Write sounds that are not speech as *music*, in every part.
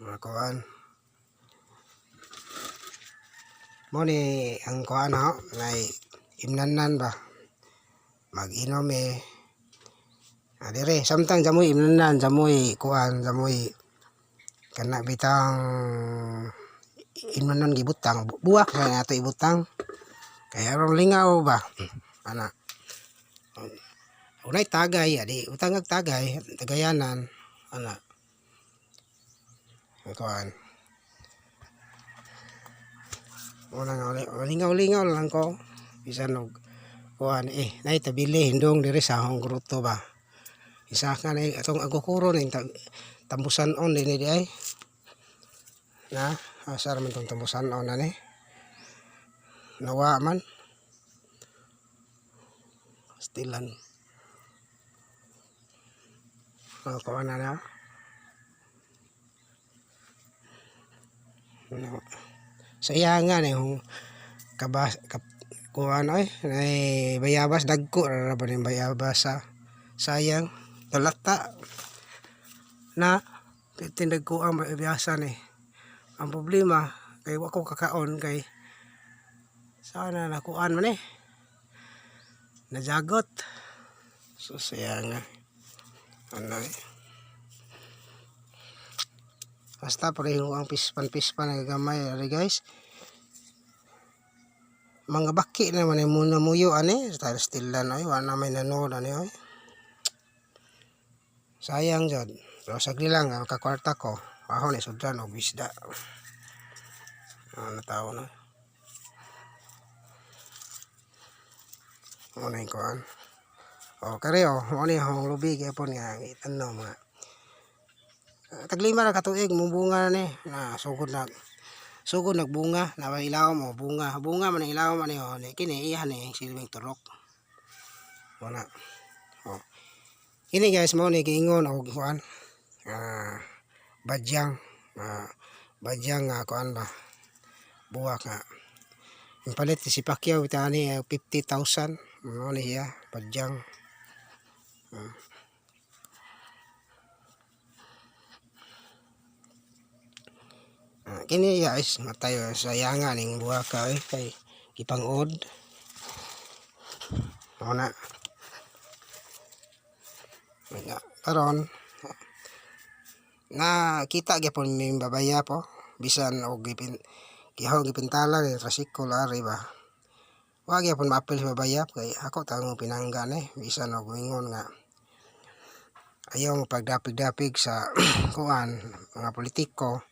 mga kuan. Mo ni ang kuan ho ngay imnanan ba? Mag-inom eh. Adire samtang jamoy imnanan jamoy kuan jamoy kana bitang imnanan gibutang Bu- buwak sa nato ibutang kaya ron lingaw ba? *clears throat* Ana. Unay tagay adi utang ag tagay tagayanan. Ana kuan Wala nga uli. Lingaw-lingaw lang ko. Bisan og kuan eh nay tabili hindong diri sa akong gruto ba. Isa ka na atong agukuro na tambusan on din di ay. Na, asar man tong tambusan on na ni. Nawa man. Stilan. Oh, kuan na na. No. Sayangan eh kung kabas kap, kung ano eh. Ay bayabas dagko ra ba ning bayabas sa sayang. Talata na tindag ko ang bayabasa ni ang problema kay wa ko kakaon kay sana nakuan man eh. Najagot. So sayang ano eh Basta pareho ang pispan-pispan na gagamay. Ari guys. Mga baki naman ay muna muyo ani. Style still lang ay. Wala na may nanood ani ay. Sayang jod. Pero sagli lang ang kakwarta ko. Ako ni sudran o bisda. Ano tao na. Ano na yung kuhan. O kare o. Ano yung lubig. Yapon nga. Itan no mga. Taglima na katuig mo bunga na ni. Na sugod na sugod nagbunga. Na ilaw mo bunga. Bunga man ang ilaw man ni oh ni kini iyan ni silbing turok. Wala. Oh. Kini guys mo ni giingon og kuan. Ah badyang. Ah badyang nga kuan ba? Buwak nga. Yung palit si Pacquiao itani 50,000 mo ni siya badyang. Ah, kini guys matay sayangan ning buha ka eh, kay ipangod mo na. Karon. Na kita gyapon mi babaya po. Bisan og gipin gihaw gipintala ni trasikol ari ba? Wa gyapon maapil sa babaya kay ako tango pinanggan eh bisan og ingon nga. Ayaw mo pagdapig-dapig sa *clears throat* kuan mga politiko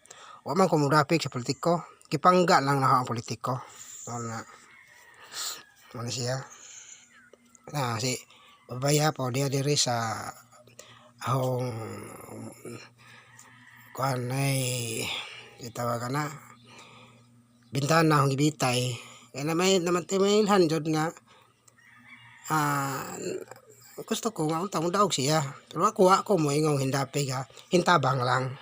wa man ko mudapig sa politiko. Gipangga lang na ako ang politiko. Mao na siya. Na si babaya po dia diri sa ahong kuan ay itawa ka na bintana akong gibitay kaya na may naman timailhan jud nga. Ah gusto ko nga unta mo daog siya. Pero ako ako mo ingong hindapig ha hintabang lang